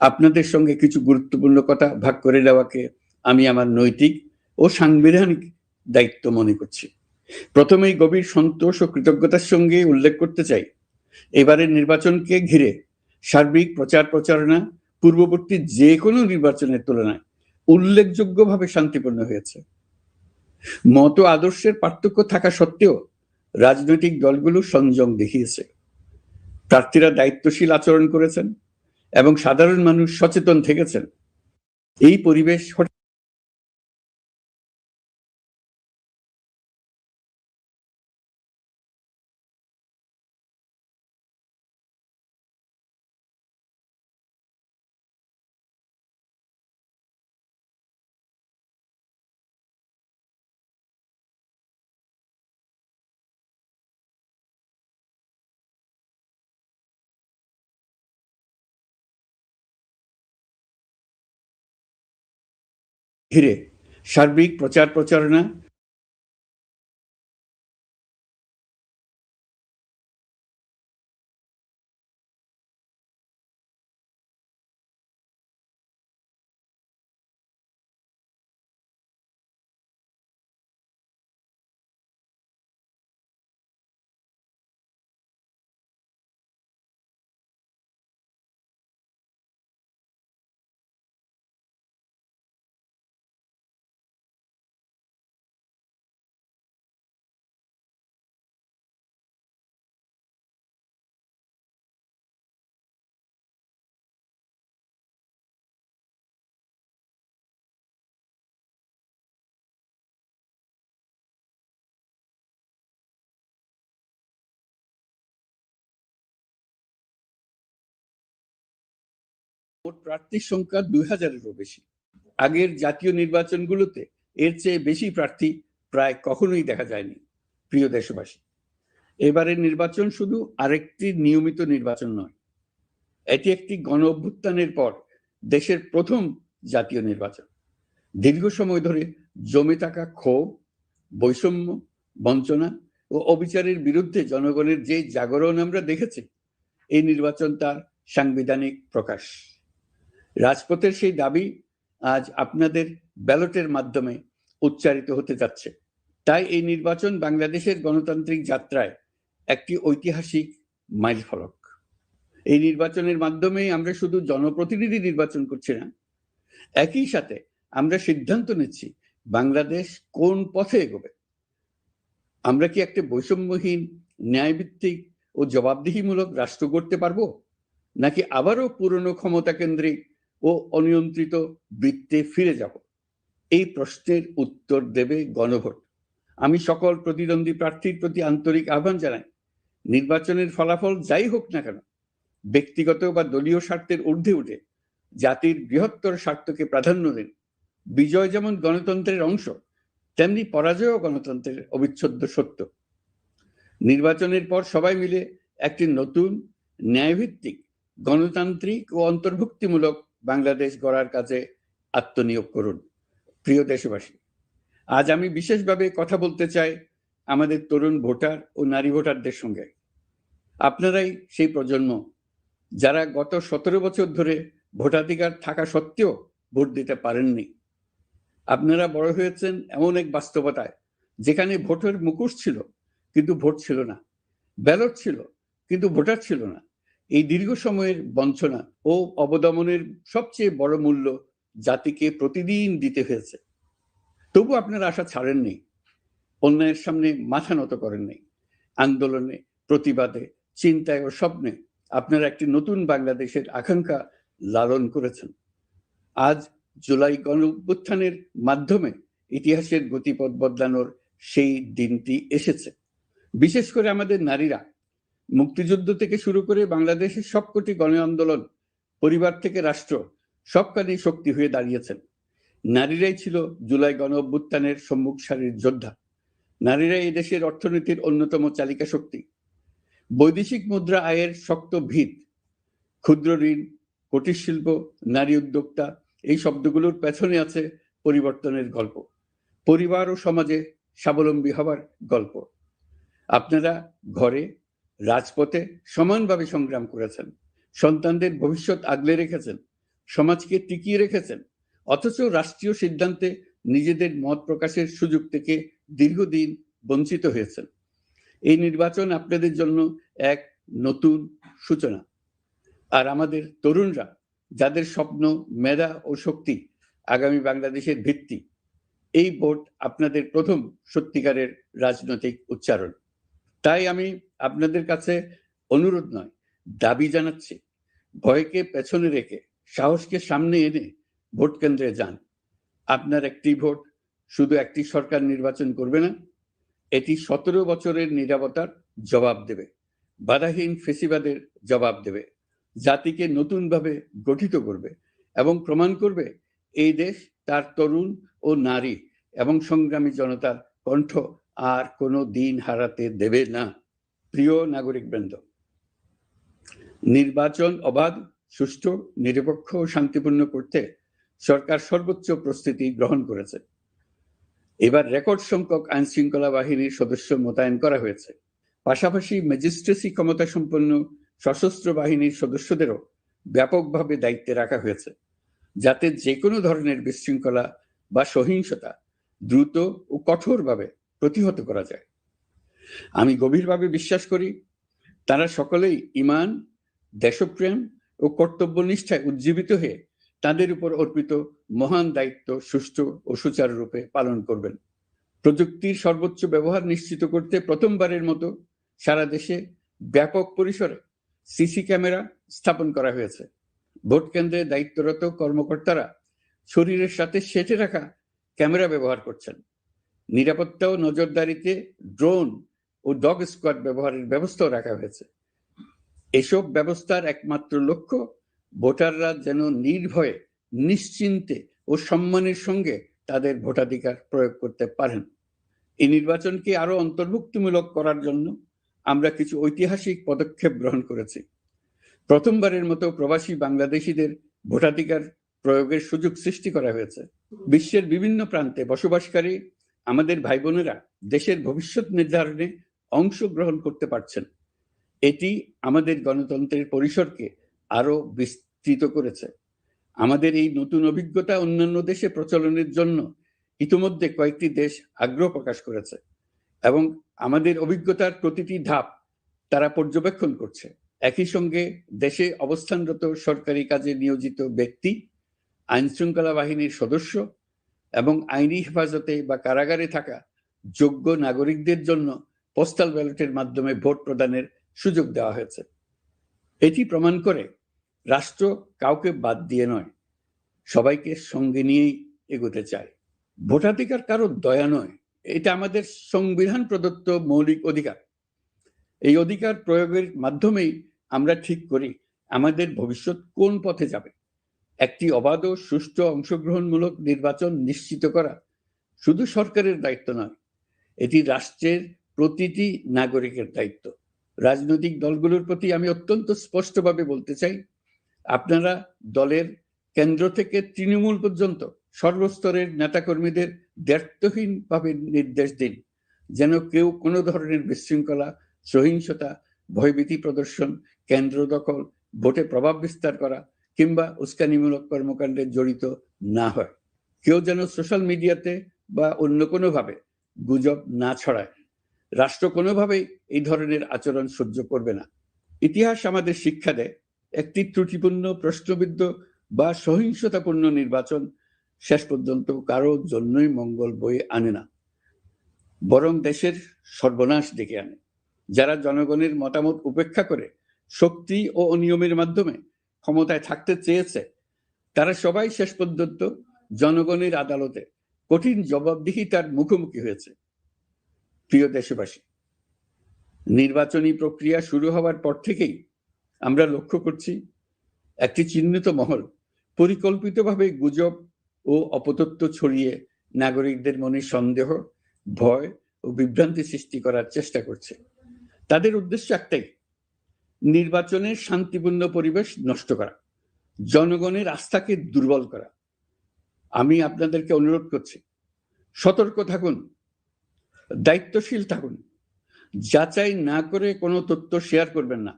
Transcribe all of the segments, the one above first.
আপনাদের সঙ্গে কিছু গুরুত্বপূর্ণ কথা ভাগ করে দেওয়াকে আমি আমার নৈতিক ও সাংবিধানিক দায়িত্ব মনে করছি। প্রথমেই গভীর সন্তোষ ও কৃতজ্ঞতার সঙ্গে উল্লেখ করতে চাই। এবারের নির্বাচনকে ঘিরে সার্বিক প্রচার প্রচারণা পূর্ববর্তী যে কোনো নির্বাচনের তুলনায় উল্লেখযোগ্যভাবে শান্তিপূর্ণ হয়েছে। মত আদর্শের পার্থক্য থাকা সত্ত্বেও রাজনৈতিক দলগুলো সংযম দেখিয়েছে। প্রার্থীরা দায়িত্বশীল আচরণ করেছেন। এবং সাধারণ মানুষ সচেতন থেকেছেন। এই পরিবেশ ঘিরে সার্বিক প্রচার প্রচারণা মোট প্রার্থীর সংখ্যা দুই হাজারেরও বেশি। আগের জাতীয় নির্বাচনগুলোতে এর চেয়ে বেশি প্রার্থী প্রায় কখনোই দেখা যায়নি, প্রিয় দেশবাসী। এবারের নির্বাচন শুধু আরেকটি নিয়মিত নির্বাচন নয়, এটি একটি গণ অভ্যুত্থানের পর দেশের প্রথম জাতীয় নির্বাচন। দীর্ঘ সময় ধরে জমে থাকা ক্ষোভ, বৈষম্য, বঞ্চনা ও অবিচারের বিরুদ্ধে জনগণের যে জাগরণ আমরা দেখেছি, এই নির্বাচন তার সাংবিধানিক প্রকাশ। রাজপথের সেই দাবি আজ আপনাদের ব্যালটের মাধ্যমে উচ্চারিত হতে যাচ্ছে। তাই এই নির্বাচন বাংলাদেশের গণতান্ত্রিক যাত্রায় একটি ঐতিহাসিক মাইল ফলক এই নির্বাচনের মাধ্যমে আমরা শুধু জনপ্রতিনিধি নির্বাচন করছি না, একই সাথে আমরা সিদ্ধান্ত নিচ্ছি বাংলাদেশ কোন পথে এগোবে। আমরা কি একটা বৈষম্যহীন, ন্যায়ভিত্তিক ও জবাবদিহিমূলক রাষ্ট্র গড়তে পারব, নাকি আবারও পুরনো ক্ষমতা কেন্দ্রিক ও অনিয়ন্ত্রিত বৃত্তে ফিরে যাব। এই প্রশ্নের উত্তর দেবে গণভোট। আমি সকল প্রতিদ্বন্দ্বী প্রার্থীর প্রতি আন্তরিক আহ্বান জানাই। নির্বাচনের ফলাফল যাই হোক না কেন, ব্যক্তিগত বা দলীয় স্বার্থের ঊর্ধ্বে উঠে জাতির বৃহত্তর স্বার্থকে প্রাধান্য দিন। বিজয় যেমন গণতন্ত্রের অংশ, তেমনি পরাজয়ও গণতন্ত্রের অবিচ্ছেদ্য সত্য। নির্বাচনের পর সবাই মিলে একটি নতুন, ন্যায়ভিত্তিক, গণতান্ত্রিক ও অন্তর্ভুক্তিমূলক বাংলাদেশ গড়ার কাজে আত্মনিয়োগ করুন। প্রিয় দেশবাসী, আজ আমি বিশেষভাবে কথা বলতে চাই আমাদের তরুণ ভোটার ও নারী ভোটারদের সঙ্গে। আপনারাই সেই প্রজন্ম যারা গত সতেরো বছর ধরে ভোটাধিকার থাকা সত্ত্বেও ভোট দিতে পারেননি। আপনারা বড় হয়েছেন এমন এক বাস্তবতায় যেখানে ভোটের মুখোশ ছিল, কিন্তু ভোট ছিল না। ব্যালট ছিল, কিন্তু ভোটার ছিল না। এই দীর্ঘ সময়ের বঞ্চনা ও অবদমনের সবচেয়ে বড় মূল্য জাতিকে প্রতিদিন দিতে হয়েছে। তবু আপনারা আশা ছাড়েননি অন্যায়ের সামনে মাথা নত করেননি আন্দোলনে, প্রতিবাদে, চিন্তায় ও স্বপ্নে আপনারা একটি নতুন বাংলাদেশের আকাঙ্ক্ষা লালন করেছেন। আজ জুলাই গণ অভ্যুত্থানের মাধ্যমে ইতিহাসের গতিপথ বদলানোর সেই দিনটি এসেছে। বিশেষ করে আমাদের নারীরা মুক্তিযুদ্ধ থেকে শুরু করে বাংলাদেশের সবকটি গণ আন্দোলন পরিবার থেকে রাষ্ট্র, সবখানেই শক্তি হয়ে দাঁড়িয়েছেন। নারীরাই ছিল জুলাই গণ অভ্যুত্থানের সম্মুখ সারির যোদ্ধা। নারীরাই এই দেশের অর্থনীতির অন্যতম চালিকা শক্তি। বৈদেশিক মুদ্রা আয়ের শক্ত ভিত, ক্ষুদ্র ঋণ, কুটির শিল্প, নারী উদ্যোক্তা, এই শব্দগুলোর পেছনে আছে পরিবর্তনের গল্প। পরিবার ও সমাজে স্বাবলম্বী হবার গল্প। আপনারা ঘরে রাজপথে সমানভাবে সংগ্রাম করেছেন। সন্তানদের ভবিষ্যৎ আগলে রেখেছেন। সমাজকে টিকিয়ে রেখেছেন। অথচ রাষ্ট্রীয় সিদ্ধান্তে নিজেদের মত প্রকাশের সুযোগ থেকে দীর্ঘদিন বঞ্চিত হয়েছেন। এই নির্বাচন আপনাদের জন্য এক নতুন সূচনা। আর আমাদের তরুণরা, যাদের স্বপ্ন, মেধা ও শক্তি আগামী বাংলাদেশের ভিত্তি, এই ভোট আপনাদের প্রথম সত্যিকারের রাজনৈতিক উচ্চারণ। তাই আমি আপনাদের কাছে অনুরোধ নয়, দাবি জানাচ্ছি, ভয়কে পেছনে রেখে, সাহসকে সামনে এনে ভোট কেন্দ্রে যান। আপনার একটি ভোট শুধু একটি সরকার নির্বাচন করবে না, এটি সতেরো বছরের নিরাপত্তার জবাব দেবে, বাধাহীন ফেসিবাদের জবাব দেবে, জাতিকে নতুনভাবে গঠিত করবে এবং প্রমাণ করবে এই দেশ তার তরুণ ও নারী এবং সংগ্রামী জনতার কণ্ঠ আর কোনো দিন হারাতে দেবে না। প্রিয় নাগরিকবৃন্দ নির্বাচন অবাধ, সুষ্ঠু, নিরপেক্ষ শান্তিপূর্ণ করতে সরকার সর্বোচ্চ প্রস্তুতি গ্রহণ করেছে। এবার রেকর্ড সংখ্যক আইন শৃঙ্খলা বাহিনীর সদস্য মোতায়েন করা হয়েছে। পাশাপাশি ম্যাজিস্ট্রেসি ক্ষমতা সম্পন্ন সশস্ত্র বাহিনীর সদস্যদেরও ব্যাপকভাবে দায়িত্বে রাখা হয়েছে, যাতে যে কোনো ধরনের বিশৃঙ্খলা বা সহিংসতা দ্রুত ও কঠোরভাবে প্রতিহত করা যায়। আমি গভীরভাবে বিশ্বাস করি, তারা সকলেই ইমান, দেশপ্রেম ও কর্তব্য নিষ্ঠায় উজ্জীবিত হয়ে তাদের উপর অর্পিত মহান দায়িত্ব সুষ্ঠু ও সুচারুরূপে পালন করবেন। প্রযুক্তির সর্বোচ্চ ব্যবহার নিশ্চিত করতে প্রথমবারের মতো সারা দেশে ব্যাপক পরিসরে সিসি ক্যামেরা স্থাপন করা হয়েছে। ভোট কেন্দ্রে দায়িত্বরত কর্মকর্তারা শরীরের সাথে সেটে রাখা ক্যামেরা ব্যবহার করছেন। নিরাপত্তা ও নজরদারিতে ড্রোন ও ডগ স্কোয়াড ব্যবহারের ব্যবস্থাও রাখা হয়েছে। এসব ব্যবস্থার একমাত্র লক্ষ্য ভোটাররা যেন নির্ভয়ে, নিশ্চিন্তে ও সম্মানের সঙ্গে তাদের ভোটাধিকার প্রয়োগ করতে পারেন। এই নির্বাচনকে আরও অন্তর্ভুক্তিমূলক করার জন্য আমরা কিছু ঐতিহাসিক পদক্ষেপ গ্রহণ করেছি। প্রথমবারের মতো প্রবাসী বাংলাদেশিদের ভোটাধিকার প্রয়োগের সুযোগ সৃষ্টি করা হয়েছে। বিশ্বের বিভিন্ন প্রান্তে বসবাসকারী আমাদের ভাই বোনেরা দেশের ভবিষ্যৎ নির্ধারণে অংশগ্রহণ করতে পারছেন। এটি আমাদের গণতন্ত্রের পরিসরকে আরও বিস্তৃত করেছে। আমাদের এই নতুন অভিজ্ঞতা অন্যান্য দেশে প্রচলনের জন্য ইতিমধ্যে কয়েকটি দেশ আগ্রহ প্রকাশ করেছে এবং আমাদের অভিজ্ঞতার প্রতিটি ধাপ তারা পর্যবেক্ষণ করছে। একই সঙ্গে দেশে অবস্থানরত সরকারি কাজে নিয়োজিত ব্যক্তি আইন শৃঙ্খলা বাহিনীর সদস্য এবং আইনি হেফাজতে বা কারাগারে থাকা যোগ্য নাগরিকদের জন্য পোস্টাল ব্যালটের মাধ্যমে ভোট প্রদানের সুযোগ দেওয়া হয়েছে। এটি প্রমাণ করে রাষ্ট্র কাউকে বাদ দিয়ে নয়, সবাইকে সঙ্গে নিয়েই এগোতে চায়। ভোটাধিকার কারও দয়া নয়, এটা আমাদের সংবিধান প্রদত্ত মৌলিক অধিকার। এই অধিকার প্রয়োগের মাধ্যমেই আমরা ঠিক করি আমাদের ভবিষ্যৎ কোন পথে যাবে। একটি অবাধ ও সুষ্ঠু অংশগ্রহণমূলক নির্বাচন নিশ্চিত করা শুধু সরকারের দায়িত্ব নয়, এটি রাষ্ট্রের প্রতিটি নাগরিকের দায়িত্ব। রাজনৈতিক দলগুলোর প্রতি আমি অত্যন্ত স্পষ্টভাবে বলতে চাই, আপনারা দলের কেন্দ্র থেকে তৃণমূল পর্যন্ত সর্বস্তরের নেতাকর্মীদের দ্ব্যর্থহীনভাবে নির্দেশ দিন, যেন কেউ কোনো ধরনের বিশৃঙ্খলা, সহিংসতা, ভয়ভীতি প্রদর্শন, কেন্দ্র দখল, ভোটে প্রভাব বিস্তার করা কিংবা উস্কানিমূলক কর্মকাণ্ডে জড়িত না হয়। কেউ যেন সোশ্যাল মিডিয়াতে বা অন্য কোনোভাবে গুজব না ছড়ায়। রাষ্ট্র কোনোভাবেই এই ধরনের আচরণ সহ্য করবে না। ইতিহাস আমাদের শিক্ষা দেয়, একটি ত্রুটিপূর্ণ, প্রশ্নবিদ্ধ বা সহিংসতাপূর্ণ নির্বাচন শেষ পর্যন্ত কারও জন্যই মঙ্গল বয়ে আনে না। বরং দেশের সর্বনাশ ডেকে আনে। যারা জনগণের মতামত উপেক্ষা করে শক্তি ও অনিয়মের মাধ্যমে ক্ষমতায় থাকতে চেয়েছে। তারা সবাই শেষ পর্যন্ত জনগণের আদালতে কঠিন জবাবদিহিতার মুখোমুখি হয়েছে। প্রিয় দেশবাসী, নির্বাচনী প্রক্রিয়া শুরু হওয়ার পর থেকেই আমরা লক্ষ্য করছি, একটি চিহ্নিত মহল পরিকল্পিতভাবে গুজব ও অপতত্ব ছড়িয়ে নাগরিকদের মনে সন্দেহ, ভয় ও বিভ্রান্তি সৃষ্টি করার চেষ্টা করছে। তাদের উদ্দেশ্য একটাই নির্বাচনের শান্তিপূর্ণ পরিবেশ নষ্ট করা, জনগণের আস্থাকে দুর্বল করা। আমি আপনাদেরকে অনুরোধ করছি, সতর্ক থাকুন, দায়িত্বশীল থাকুন। যাচাই না করে কোনো তথ্য শেয়ার করবেন না।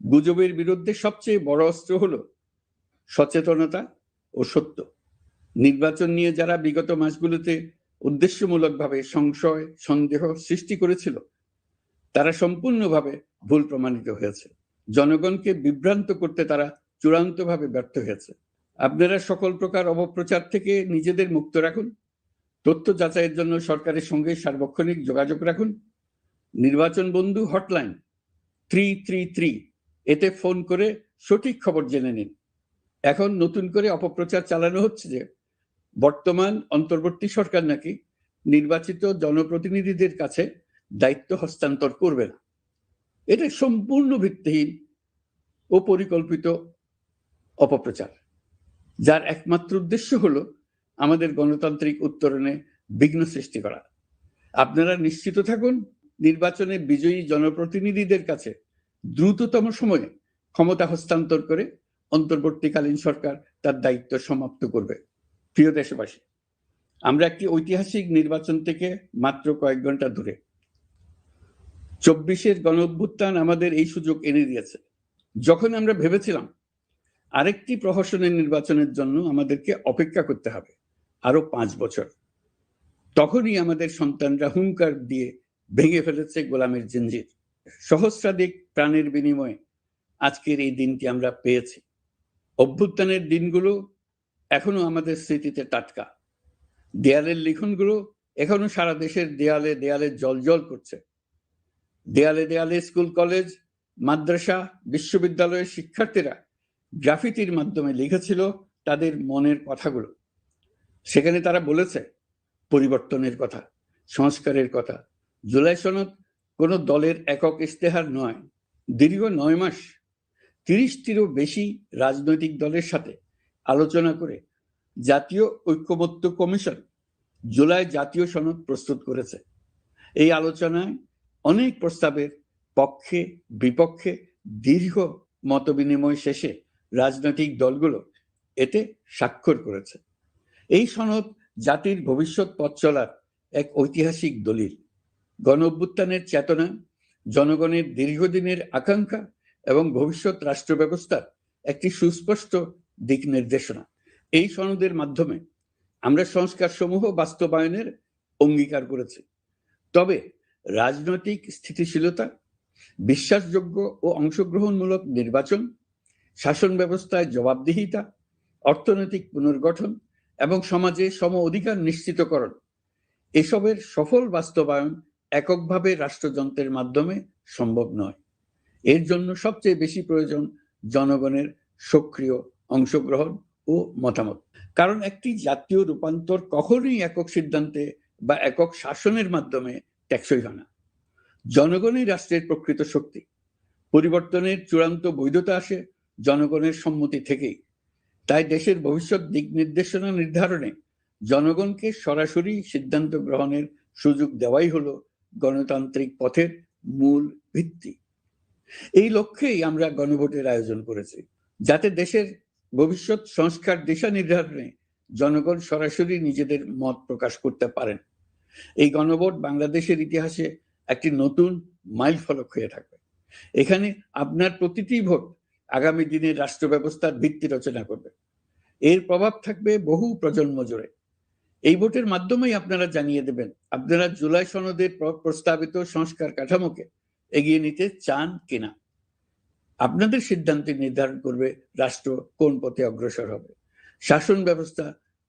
গুজবের বিরুদ্ধে সবচেয়ে বড় অস্ত্র হলো সচেতনতা ও সত্য। নির্বাচন নিয়ে যারা বিগত মাসগুলোতে উদ্দেশ্যমূলকভাবে সংশয়, সন্দেহ সৃষ্টি করেছিল তারা সম্পূর্ণভাবে ভুল প্রমাণিত হয়েছে। জনগণকে বিভ্রান্ত করতে তারা চূড়ান্তভাবে ব্যর্থ হয়েছে। আপনারা সকল প্রকার অপপ্রচার থেকে নিজেদের মুক্ত রাখুন। তথ্য যাচাইয়ের জন্য সরকারের সঙ্গে সার্বক্ষণিক যোগাযোগ রাখুন। নির্বাচন বন্ধু হটলাইন থ্রি থ্রি থ্রি এতে ফোন করে সঠিক খবর জেনে নিন। এখন নতুন করে অপপ্রচার চালানো হচ্ছে যে, বর্তমান অন্তর্বর্তী সরকার নাকি নির্বাচিত জনপ্রতিনিধিদের কাছে দায়িত্ব হস্তান্তর করবে না। এটা সম্পূর্ণ ভিত্তিহীন ও পরিকল্পিত অপপ্রচার। যার একমাত্র উদ্দেশ্য হলো আমাদের গণতান্ত্রিক উত্তরণে বিঘ্ন সৃষ্টি করা। আপনারা নিশ্চিত থাকুন, নির্বাচনে বিজয়ী জনপ্রতিনিধিদের কাছে দ্রুততম সময়ে ক্ষমতা হস্তান্তর করে অন্তর্বর্তীকালীন সরকার তার দায়িত্ব সমাপ্ত করবে। প্রিয় দেশবাসী, আমরা একটি ঐতিহাসিক নির্বাচন থেকে মাত্র কয়েক ঘণ্টা দূরে। চব্বিশের গণ অভ্যুত্থান আমাদের এই সুযোগ এনে দিয়েছে। যখন আমরা ভেবেছিলাম আরেকটি প্রহসনের নির্বাচনের জন্য আমাদেরকে অপেক্ষা করতে হবে আরও পাঁচ বছর। তখনই আমাদের সন্তানরা হুঙ্কার দিয়ে ভেঙে ফেলেছে গোলামের জঞ্জির। সহস্রাধিক প্রাণের বিনিময়ে আজকের এই দিনটি আমরা পেয়েছি। অভ্যুত্থানের দিনগুলো এখনও আমাদের স্মৃতিতে টাটকা। দেয়ালের লিখনগুলো এখনও সারা দেশের দেয়ালে দেয়ালে জল জল করছে। দেয়ালে দেয়ালে স্কুল, কলেজ, মাদ্রাসা, বিশ্ববিদ্যালয়ের শিক্ষার্থীরা গ্রাফিতির মাধ্যমে লিখেছিল তাদের মনের কথাগুলো। সেখানে তারা বলেছে, পরিবর্তনের কথা, সংস্কারের কথা। জুলাই সনদ কোনো দলের একক ইশতেহার নয়। দীর্ঘ নয় মাস তিরিশটিরও বেশি রাজনৈতিক দলের সাথে আলোচনা করে জাতীয় ঐক্যমত্য কমিশন জুলাই জাতীয় সনদ প্রস্তুত করেছে। এই আলোচনায় অনেক প্রস্তাবের পক্ষে, বিপক্ষে, দীর্ঘ মতবিনিময় শেষে রাজনৈতিক দলগুলো এতে স্বাক্ষর করেছে। এই সনদ জাতির ভবিষ্যৎ পথ চলার এক ঐতিহাসিক দলিল। গণ অভ্যুত্থানের চেতনা, জনগণের দীর্ঘদিনের আকাঙ্ক্ষা এবং ভবিষ্যৎ রাষ্ট্র ব্যবস্থার একটি সুস্পষ্ট দিক নির্দেশনা। এই সনদের মাধ্যমে আমরা সংস্কার সমূহ বাস্তবায়নের অঙ্গীকার করেছি। তবে রাজনৈতিক স্থিতিশীলতা, বিশ্বাসযোগ্য ও অংশগ্রহণমূলক নির্বাচন, শাসন ব্যবস্থায় জবাবদিহিতা, অর্থনৈতিক পুনর্গঠন এবং সমাজে সম অধিকার নিশ্চিতকরণ। এসবের সফল বাস্তবায়ন এককভাবে রাষ্ট্রযন্ত্রের মাধ্যমে সম্ভব নয়। এর জন্য সবচেয়ে বেশি প্রয়োজন জনগণের সক্রিয় অংশগ্রহণ ও মতামত। কারণ একটি জাতীয় রূপান্তর কখনোই একক সিদ্ধান্তে বা একক শাসনের মাধ্যমে টেকসই হয় না। জনগণই রাষ্ট্রের প্রকৃত শক্তি। পরিবর্তনের চূড়ান্ত বৈধতা আসে জনগণের সম্মতি থেকেই। তাই দেশের ভবিষ্যৎ দিক নির্দেশনা নির্ধারণে জনগণকে সরাসরি সিদ্ধান্ত গ্রহণের সুযোগ দেওয়াই হলো গণতান্ত্রিক পথের মূল ভিত্তি। এই লক্ষ্যেই আমরা গণভোটের আয়োজন করেছি, যাতে দেশের ভবিষ্যৎ সংস্কার দিশা নির্ধারণে জনগণ সরাসরি নিজেদের মত প্রকাশ করতে পারেন। এই গণভোট বাংলাদেশের ইতিহাসে একটি নতুন মাইল ফলক হয়ে থাকবে। এখানে আপনার প্রতিটি ভোট আগামী দিনের রাষ্ট্র ব্যবস্থার ভিত্তি রচনা করবে। এর প্রভাব থাকবে বহু প্রজন্ম জুড়ে। এই ভোটের মাধ্যমেই আপনারা জানিয়ে দেবেন, আপনারা জুলাই সনদের প্রস্তাবিত সংস্কার কাঠামোকে এগিয়ে নিতে চান কিনা। আপনাদের সিদ্ধান্তে নির্ধারণ করবে রাষ্ট্র কোন পথে অগ্রসর হবে, শাসন ব্যবস্থা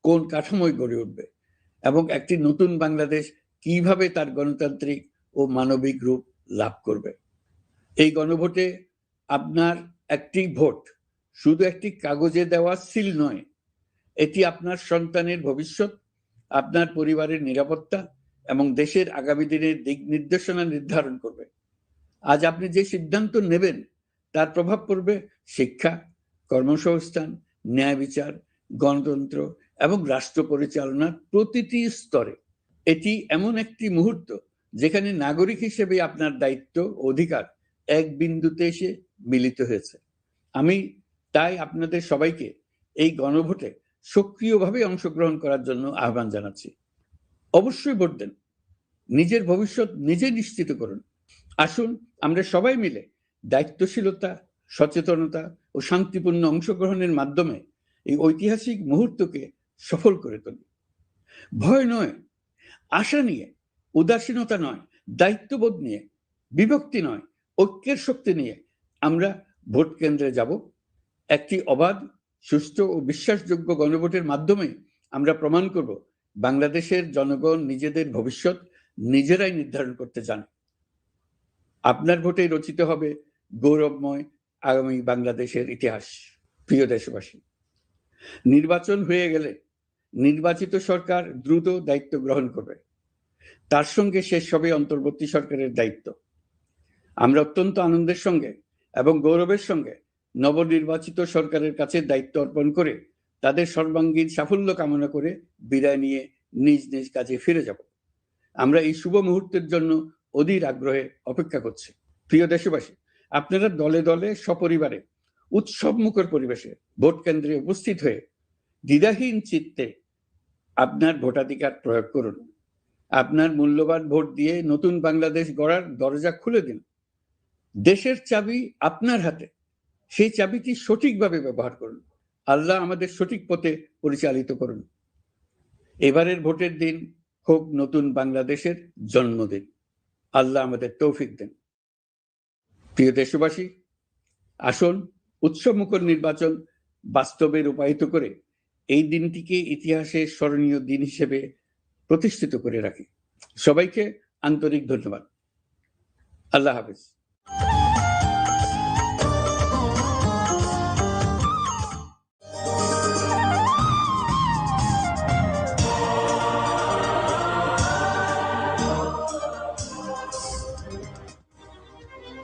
কোন কাঠামোয় গড়ে উঠবে এবং একটি নতুন বাংলাদেশ কীভাবে তার গণতান্ত্রিক ও মানবিক রূপ লাভ করবে? এই গণভোটে আপনার একটি ভোট শুধু একটি কাগজে দেওয়া সিল নয়, এটি আপনার সন্তানের ভবিষ্যৎ, আপনার পরিবারের নিরাপত্তা এবং দেশের আগামী দিনের দিক নির্দেশনা নির্ধারণ করবে। আজ আপনি যে সিদ্ধান্ত নেবেন, তার প্রভাব পড়বে শিক্ষা, কর্মসংস্থান, ন্যায় বিচার, গণতন্ত্র এবং রাষ্ট্র পরিচালনার প্রতিটি স্তরে। এটি এমন একটি মুহূর্ত যেখানে নাগরিক হিসেবে আপনার দায়িত্ব, অধিকার এক বিন্দুতে এসে মিলিত হয়েছে। আমি তাই আপনাদের সবাইকে এই গণভোটে সক্রিয়ভাবে অংশগ্রহণ করার জন্য আহ্বান জানাচ্ছি। অবশ্যই ভোট দেন। নিজের ভবিষ্যৎ নিজে নিশ্চিত করুন। আসুন, আমরা সবাই মিলে দায়িত্বশীলতা, সচেতনতা ও শান্তিপূর্ণ অংশগ্রহণের মাধ্যমে এই ঐতিহাসিক মুহূর্তকে সফল করে তুলি। ভয় নয়, আশা নিয়ে, উদাসীনতা নয়, দায়িত্ববোধ নিয়ে, বিভক্তি নয়, ঐক্যের শক্তি নিয়ে আমরা ভোট কেন্দ্রে যাব। একটি অবাধ, সুষ্ঠু ও বিশ্বাসযোগ্য গণভোটের মাধ্যমে আমরা প্রমাণ করব বাংলাদেশের জনগণ নিজেদের ভবিষ্যৎ নিজেরাই নির্ধারণ করতে জানে। আপনার ভোটে রচিত হবে গৌরবময় আগামী বাংলাদেশের ইতিহাস। প্রিয় দেশবাসী, নির্বাচন হয়ে গেলে নির্বাচিত সরকার দ্রুত দায়িত্ব গ্রহণ করবে। তার সঙ্গে শেষ হবে অন্তর্বর্তী সরকারের দায়িত্ব। আমরা অত্যন্ত আনন্দের সঙ্গে এবং গৌরবের সঙ্গে নবনির্বাচিত সরকারের কাছে দায়িত্ব অর্পণ করে তাদের সর্বাঙ্গীন সাফল্য কামনা করে বিদায় নিয়ে নিজ নিজ কাজে ফিরে যাব। আমরা এই শুভ মুহূর্তের জন্য অধীর আগ্রহে অপেক্ষা করছি। প্রিয় দেশবাসী, আপনারা দলে দলে সপরিবারে উৎসব মুখর পরিবেশে ভোট কেন্দ্রে উপস্থিত হয়ে দ্বিধাহীন চিত্তে আপনার ভোটাধিকার প্রয়োগ করুন। আপনার মূল্যবান ভোট দিয়ে নতুন বাংলাদেশ গড়ার দরজা খুলে দিন। দেশের চাবি আপনার হাতে। সেই চাবিটি সঠিকভাবে ব্যবহার করুন। আল্লাহ আমাদের সঠিক পথে পরিচালিত করুন। এবারের ভোটের দিন হোক নতুন বাংলাদেশের জন্মদিন। আল্লাহ আমাদের তৌফিক দেন। প্রিয় দেশবাসী, আসুন উৎসবমুখর নির্বাচন বাস্তবে রূপায়িত করে এই দিনটিকে ইতিহাসে স্মরণীয় দিন হিসেবে প্রতিষ্ঠিত করে রাখি। সবাইকে আন্তরিক ধন্যবাদ। আল্লাহ হাফিজ।